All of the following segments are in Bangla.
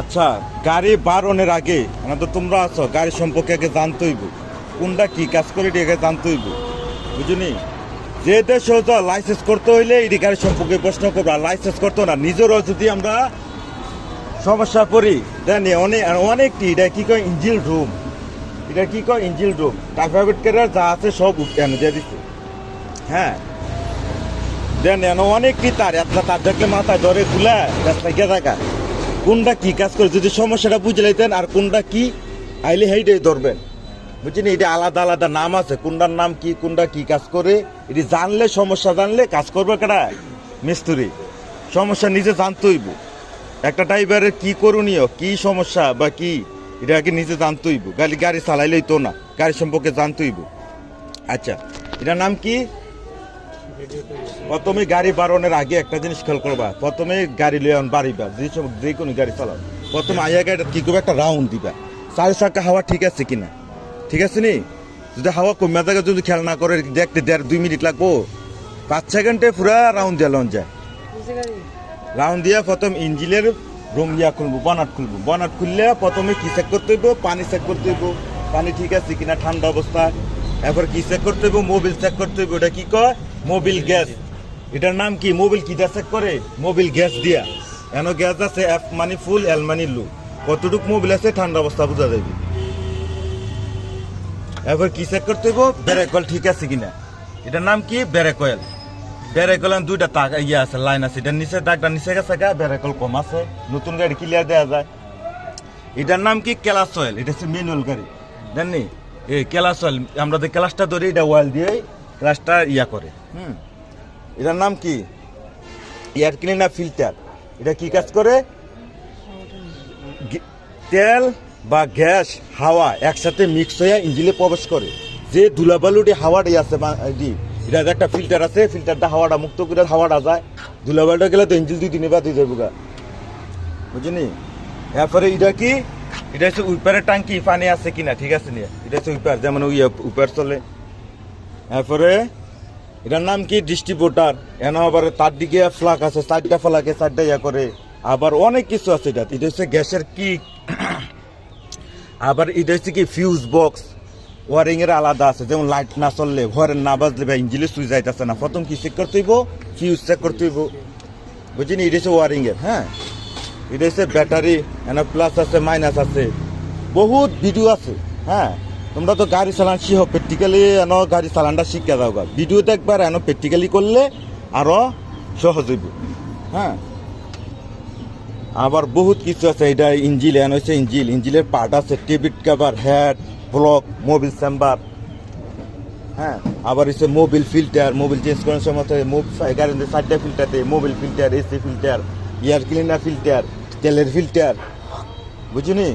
আচ্ছা গাড়ি বারণের আগে না তো তোমরা আছো, গাড়ি সম্পর্কে আগে জানতে হইব। কোনটা কি কাজ করে এটি আগে জানতে হইব। বুঝুনি? যে দেশে লাইসেন্স করতে হইলে এটি গাড়ি সম্পর্কে প্রশ্ন করব। আর লাইসেন্স করতো না, নিজেরও যদি আমরা সমস্যা পড়ি, দেন অনেক অনেকটি, এটা কি কয় ইঞ্জিল রুম এটা কি কয় ইঞ্জিল রুম টাইফয়েড কেরার যা আছে সব কেন দিয়ে দিচ্ছে হ্যাঁ। দেন এন অনেকটি তার একটা তার দেখলে মাথায় ধরে খুলে গিয়ে থাকা কোনটা কি কাজ করে? যদি সমস্যাটা বুঝে লাইতেন আর কোনটা কি আইলে সেইটাই ধরবেন। বুঝছেন? এটা আলাদা আলাদা নাম আছে। কোনটার নাম কি, কোনটা কি কাজ করে? এটি জানলে, সমস্যা জানলে কাজ করবে কেডা মিস্ত্রি। সমস্যা নিজে জানতে হইব। একটা ড্রাইভারের কি করণীয়, কি সমস্যা বা কি, এটা আগে নিজে জানতে হইব। গাড়ি গাড়ি চালাইলেই তো না। গাড়ি সম্পর্কে জানতে হইব। আচ্ছা এটার নাম কি? প্রথমে গাড়ি বাড়ানোর আগে একটা জিনিস খেয়াল করবা। প্রথমে গাড়ি লিয়ে বাড়িবা যে সব যে কোনো গাড়ি চালাও। প্রথমে আইয়া গাড়িটা কি করবে, একটা রাউন্ড দিবা। চারি চাকা হাওয়া ঠিক আছে কিনা? ঠিক আছে নি? যদি হাওয়া কমে থাকে, যদি খেয়াল না করে, দেখতে দেড়, দুই মিনিট লাগবো। পাঁচ সেকেন্ডে পুরা রাউন্ড দিয়ে লঞ্চ যায়। রাউন্ড দিয়া প্রথম ইঞ্জিনের রুম দিয়া খুলবো বনাট খুলবো। বনাট খুললে প্রথমে কি চেক করতে হইব? পানি চেক করতে হইব। পানি ঠিক আছে কিনা? ঠান্ডা অবস্থা। এরপর কি চেক করতে হইব? মোবিল চেক করতে হইব। ওটা কি কয়? মোবিল গ্যাস এটার নাম কি? মোবিল কি দিয়া চেক করে? মোবিল গ্যাস দিয়া। এন গ্যাস আছে এফ মানে ফুল এল মানে লু কতটুক মোবিল আছে, ঠান্ডা অবস্থা বোঝা যাবে। এরপর কি চেক করতে হইব? ব্রেকল ঠিক আছে কিনা? এটার নাম কি? ব্রেকয়েল ব্রেকল দুইটা তাক ইয়ে আছে লাইন আছে। এটার নিচে দাগটা নিচে গেছে গা ব্রেকল কম আছে। নতুন গাড়ি ক্লিয়ার দেওয়া যায়। এটার নাম কি? ক্যালাস অয়েল এটা হচ্ছে ম্যানুয়াল গাড়ি। জাননি? এই ক্যালাস অয়েল আমরা যে ক্লাসটা ধরি, এটা অয়েল দিয়ে ক্লাসটা ইয়া করে। হুম। এটার নাম কি? Air cleaner filter. এটা কি কাজ করে? তেল বা গ্যাস, হাওয়া একসাথে মিক্স হয়ে ইঞ্জিনে প্রবেশ করে। যে ধুলাবালুটি হাওয়াটি আছে এটা একটা ফিল্টার আছে, ফিল্টারটা হাওয়াটা মুক্ত করে হাওয়াটা যায়। ধুলাবালুটা গেলে তো ইঞ্জিন দুই দিনে বা দুই যাব গা। বুঝিনি এরপরে এটা কি? এটা হচ্ছে টাঙ্কি, পানি আছে কিনা, ঠিক আছে নিয়ে। এটা হচ্ছে যেমন উইপার চলে। এরপরে, এটার নাম কি? ডিস্ট্রিবিউটার। এন আবার তার দিকে ফ্লাক আছে, চারটা ফ্লাকে চারটা ইয়া করে। আবার অনেক কিছু আছে এটা এটা হচ্ছে গ্যাসের কিক। আবার এটা হচ্ছে কি? Fuse box. ওয়ারিং এর আলাদা আছে, যেমন লাইট না চললে, ঘরের না বাজলে বা ইঞ্জিনে সুইচ যাইতেছে না। প্রথম কি চেক করতে হইব? ফিউজ চেক করতে হইব। বুঝিনি? এটা হচ্ছে ওয়ারিং এর হ্যাঁ? এটা হচ্ছে ব্যাটারি এন প্লাস আছে মাইনাস আছে। বহুত ভিডিও আছে হ্যাঁ? তোমরা তো গাড়ি চালান শিখ প্র্যাকটিক্যালি এন গাড়ি চালানটা শিখে দাও ভিডিও দেখবার এন প্র্যাকটিক্যালি করলে আরও সহজ হইব হ্যাঁ? আবার বহুত কিছু আছে এটা ইঞ্জিল, এন হচ্ছে ইঞ্জিল। ইঞ্জিলের পার্ট আছে টেবিট cover head block Mobil chamber হ্যাঁ? আবার হচ্ছে মোবিল ফিল্টার মোবিল চেঞ্জ করার সময় গাড়ির চারটা filter Mobil filter AC filter air cleaner filter তেলের ফিল্টার বুঝুনি?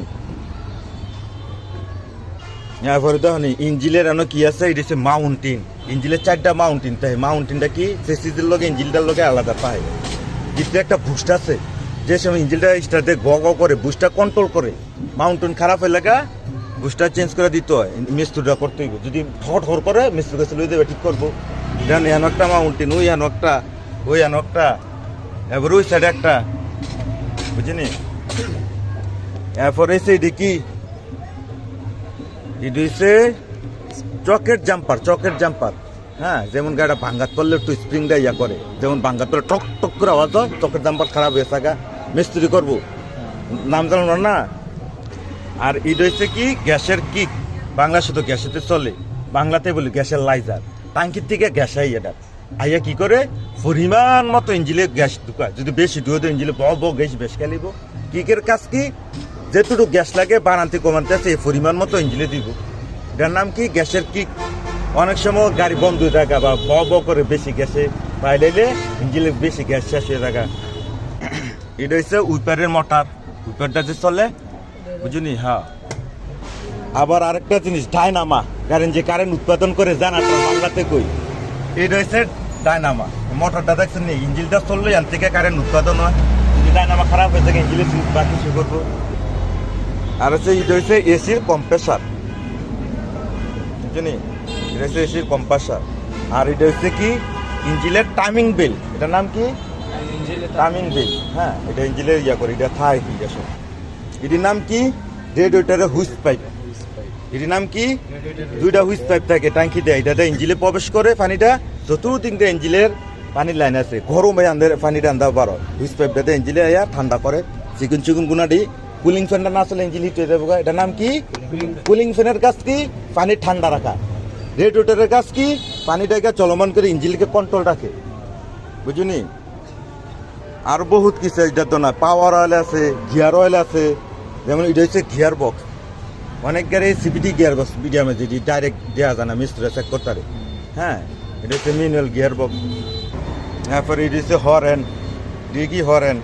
এরপরে দেখুন ইঞ্জিলের এন কি আছে? এটা হচ্ছে মাউন্টেন ইঞ্জিলের চারটা মাউন্টেন তাই মাউন্টেনটা কি? সেসিসের লগে, ইঞ্জিলটার লগে আলাদা পায়। কিন্তু একটা বুস্ট আছে। যে সময় ইঞ্জিনটা স্টার্টে গ গ করে বুস্টটা কন্ট্রোল করে মাউন্টেন খারাপ হয়ে লাগা বুস্টটা চেঞ্জ করে দিতে হয়। মিস্ত্রিটা করতে হইব। যদি ঠট হর করে মিস্ত্রির কাছে লই দেবে ঠিক করব। দেন এন একটা মাউন্টেন ওই এন একটা, ওই এন একটা। এবার ওই সাইডে একটা, বুঝিনি? এরপরে এসে এটি কি এটি হচ্ছে চকের জাম্পার চকের জাম্পার হ্যাঁ যেমন গাড়িটা ভাঙ্গাত করলে একটু স্প্রিংটা ইয়া করে, যেমন ভাঙ্গাত করলে টক টক করে আওয়াজ হয়, চকের জাম্পার খারাপ হয়ে থাকা, মিস্ত্রি করব। নাম জানো না। আর এটা হচ্ছে কি? গ্যাসের কিক বাংলা শুধু গ্যাসেতে চলে বাংলাতে বলি গ্যাসের লাইজার টাঙ্কির থেকে গ্যাস আই এটা আইয়া কি করে? পরিমাণ মতো ইঞ্জিলে গ্যাস ঢুকায়। যদি বেশি ঢুকে দেয়, ইঞ্জিলে বড় বড় গ্যাস বেশ খেলিব। কিকের কাজ কি? যেটুকু গ্যাস লাগে, বানাতে কমাতে আছে, এই পরিমাণ মতো ইঞ্জিলে দিব। এটার নাম কি? গ্যাসের কিক অনেক সময় গাড়ি বন্ধ হয়ে থাকা বা ব ব করে বেশি গ্যাসে পাইলে ইঞ্জিলে বেশি গ্যাস শেষ হয়ে থাকা। এটা হচ্ছে উইপারের মোটর। উইপারটা যে চলে, বুঝুনি? হ্যাঁ। আবার আরেকটা জিনিস ডায়নামা কারেন্ট যে কারেন্ট উৎপাদন করে জানাটা বাংলাতে কই? এটা হচ্ছে ডায়নামা মোটরটা দেখছেন নি? ইঞ্জিনটা চললে এর থেকে কারেন্ট উৎপাদন হয়। যদি ডায়নামা খারাপ হয়ে থাকে ইঞ্জিনে সুইচ বা কিছু করব। আর হচ্ছে এটা হচ্ছে এসির কম্প্রেসার বুঝলি এটা হচ্ছে এসির কম্প্রেসার আর এটা হচ্ছে কি? ইঞ্জিনের টাইমিং বেল এটার নাম কি? টাইমিং বেল হ্যাঁ এটা ইঞ্জিনের ইয়া করে এটা থাই কি আসলে এটির নাম কি? রেডিয়েটরের হুইস পাইপ। এটির নাম কি? দুইটা হুইস পাইপ থাকে, ট্যাঙ্কি ট্যাঙ্কিতে এটাতে ইঞ্জিলে প্রবেশ করে, পানিটা চতুর্দিক দিয়ে, ইঞ্জিলের পানির লাইন আছে। গরমে আন্দার পানিটা আন্দা পারো। হুইস পাইপটাতে ইঞ্জিলে আয়া ঠান্ডা করে। চিকুন চিকুন গুনাডি কুলিং ফ্যানটা না আসলে ইঞ্জিল হিট হয়ে যাবে এটার নাম কি? কুলিং ফ্যানের কাজ কি? পানি ঠান্ডা রাখা। রেডিয়েটরের কাজ কি? পানিটাকে চলমান করে ইঞ্জিলকে কন্ট্রোল রাখে। বুঝুনি? আর বহুত কিছু এটা তো না। পাওয়ার অয়েল আছে গিয়ার অয়েল আছে। যেমন এটা হচ্ছে গিয়ার বক্স অনেক গাড়ি সিপিটি গিয়ার বক্স মিডিয়ামে যেটি ডাইরেক্ট দেওয়া যায় না মিস্ত্রি চেক করতে হ্যাঁ এটা হচ্ছে মিনুয়াল গিয়ার বক্স তারপরে এটা হচ্ছে হরেন ডিগি হরেন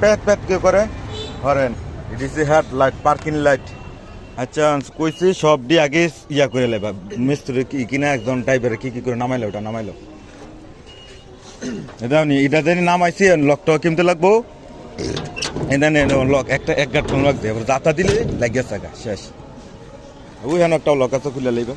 প্যাত প্যাত কে করে হরেন এটা হচ্ছে হেড লাইট পার্কিং লাইট আচ্ছা কইছি সব দিয়ে আগে ইয়া করে লেবা। মিস্ত্রি কি কিনা একজন টাইপের কি কি করে নামাইলো, ওটা নামাইলো। এটা নি এটা জানি নামাইছি লকটা কিনতে লাগবো। এটা নে লক একটা এক গাঁট কোন এবার যাতা দিলে লাগিয়ে থাকা শেষ। ওই হেন একটা লক আছে খুলে লইবে।